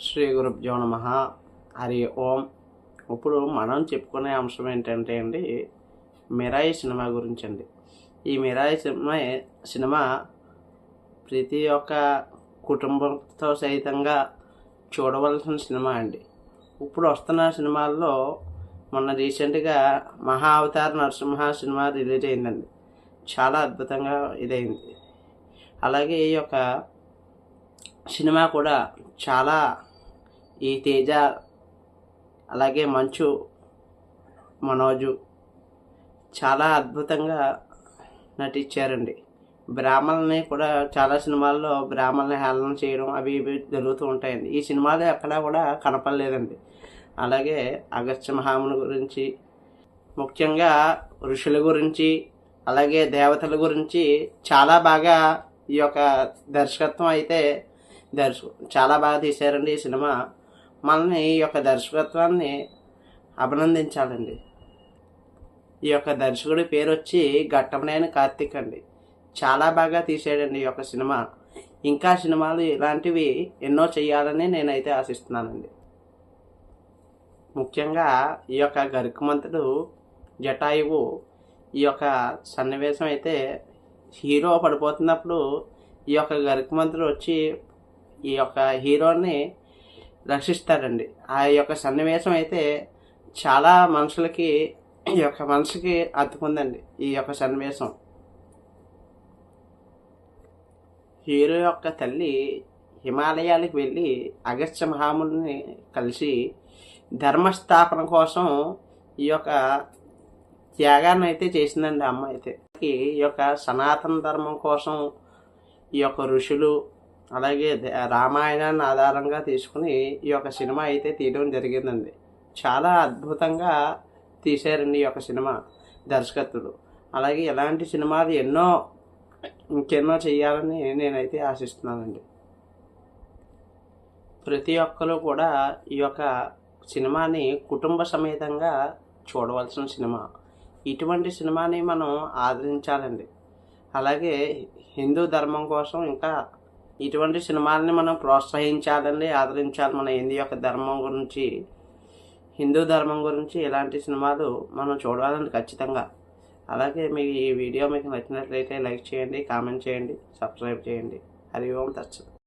శ్రీ గురుభ్యో నమ. హరి ఓం. ఇప్పుడు మనం చెప్పుకునే అంశం ఏంటంటే అండి మిరాయి సినిమా గురించి అండి ఈ మిరాయి సినిమా సినిమా ప్రతి ఒక్క కుటుంబంతో సహితంగా చూడవలసిన సినిమా అండి. ఇప్పుడు వస్తున్న సినిమాల్లో మొన్న రీసెంట్గా మహా అవతార నరసింహ సినిమా రిలీజ్ అయిందండి. చాలా అద్భుతంగా ఇదైంది. అలాగే ఈ యొక్క సినిమా కూడా చాలా ఈ తేజ అలాగే మంచు మనోజు చాలా అద్భుతంగా నటించారండి. బ్రాహ్మణుల్ని కూడా చాలా సినిమాల్లో బ్రాహ్మణుల్ని హేళన చేయడం అవి ఇవి జరుగుతూ ఉంటాయండి. ఈ సినిమాలో ఎక్కడా కూడా కనపడలేదండి. అలాగే అగస్త్య మహాముని గురించి ముఖ్యంగా ఋషుల గురించి అలాగే దేవతల గురించి చాలా బాగా ఈ యొక్క దర్శకత్వం అయితే దర్శకు చాలా బాగా తీశారండి ఈ సినిమా. మనల్ని ఈ యొక్క దర్శకత్వాన్ని అభినందించాలండి. ఈ యొక్క దర్శకుడి పేరు వచ్చి ఘట్టమనేని కార్తిక్ అండి. చాలా బాగా తీసాడండి ఈ యొక్క సినిమా. ఇంకా సినిమాలు ఇలాంటివి ఎన్నో చేయాలని నేనైతే ఆశిస్తున్నానండి. ముఖ్యంగా ఈ యొక్క గరుకుమంతుడు జటాయువు ఈ యొక్క సన్నివేశం అయితే హీరో పడిపోతున్నప్పుడు ఈ యొక్క గరుకుమంతుడు వచ్చి ఈ యొక్క హీరోని రక్షిస్తాడండి. ఆ యొక్క సన్నివేశం అయితే చాలా మనుషులకి ఈ యొక్క మనసుకి అతుకుందండి ఈ యొక్క సన్నివేశం. హీరో యొక్క తల్లి హిమాలయాలకు వెళ్ళి అగస్త్య మహాముని కలిసి ధర్మస్థాపన కోసం ఈ యొక్క త్యాగాన్ని అయితే చేసిందండి అమ్మ అయితే. ఈ యొక్క సనాతన ధర్మం కోసం ఈ యొక్క ఋషులు అలాగే ద- రామాయణాన్ని ఆధారంగా తీసుకుని ఈ యొక్క సినిమా అయితే తీయడం జరిగిందండి. చాలా అద్భుతంగా తీశారండి ఈ యొక్క సినిమా దర్శకత్వులు అలాగే ఇలాంటి సినిమాలు ఎన్నో ఇంకెన్నో చేయాలని నేనైతే ఆశిస్తున్నానండి. ప్రతి ఒక్కరు కూడా ఈ యొక్క సినిమాని కుటుంబ సమేతంగా చూడవలసిన సినిమా. ఇటువంటి సినిమాని మనం ఆదరించాలండి. అలాగే హిందూ ధర్మం కోసం ఇంకా ఇటువంటి సినిమాలని మనం ప్రోత్సహించాలండి ఆదరించాలి. మన హిందీ యొక్క ధర్మం గురించి హిందూ ధర్మం గురించి ఇలాంటి సినిమాలు మనం చూడాలండి ఖచ్చితంగా. అలాగే మీ ఈ వీడియో మీకు నచ్చినట్లయితే లైక్ చేయండి కామెంట్ చేయండి సబ్స్క్రైబ్ చేయండి. హరి ఓం తత్సత్.